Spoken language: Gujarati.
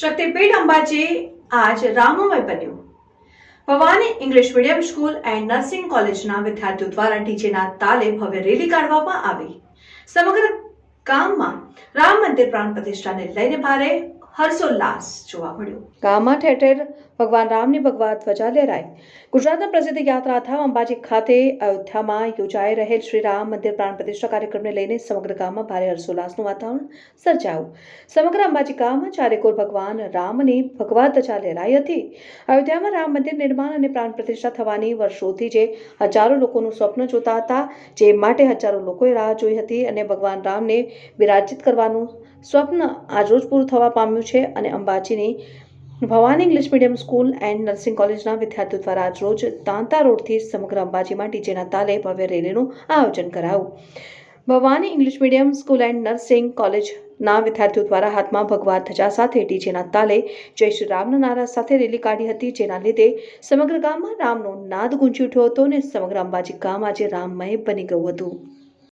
શક્તિપીઠ અંબાજી આજ રામમય બન્યું. Bhavani English medium school and nursing કોલેજના વિદ્યાર્થીઓ દ્વારા ડીજેના તાલે ભવ્ય રેલી કાઢવામાં આવી. સમગ્ર ગામમાં રામ મંદિર પ્રાણ પ્રતિષ્ઠાને લઈને ભારે હર્ષોલ્લાસ જોવા મળ્યો. ગામમાં ઠેર ઠેર ભગવાન રામની ભગવા ધ્વજા લહેરાઈ ગુજરાતના પ્રસિદ્ધ યાત્રા યાત્રાધામ અંબાજી ખાતે અયોધ્યામાં યોજાઈ રહેલ શ્રી રામ મંદિર પ્રાણ પ્રતિષ્ઠા કાર્યક્રમને લઈને સમગ્ર ગામમાં ભારે હર્ષોલ્લાસનું વાતાવરણ સર્જાયું. સમગ્ર અંબાજી ગામમાં ચારેકોર ભગવાન રામની ભગવા ધજા લહેરાઈ હતી. અયોધ્યામાં રામ મંદિર નિર્માણ અને પ્રાણ પ્રતિષ્ઠા થવાની વર્ષોથી જે હજારો લોકોનું સ્વપ્ન જોતા હતા, જે માટે હજારો લોકોએ રાહ જોઈ હતી અને ભગવાન રામને વિરાજિત કરવાનું સ્વપ્ન આજરોજ પૂરું થવા પામ્યું છે અને અંબાજીની Bhavani English medium school and nursing કોલેજના વિદ્યાર્થીઓ દ્વારા આજરોજ તાંતા રોડથી સમગ્ર અંબાજીમાં ડીજેના તાલે ભવ્ય રેલીનું આયોજન કરાયું. Bhavani English medium school and nursing કોલેજના વિદ્યાર્થીઓ દ્વારા હાથમાં ભગવા ધજા સાથે ડીજેના તાલે જય શ્રી રામના નારા સાથે રેલી કાઢી હતી. જેના લીધે સમગ્ર ગામમાં રામનો નાદ ગુંજી ઉઠ્યો હતો અને સમગ્ર અંબાજી ગામ આજે રામમય બની ગયું હતું.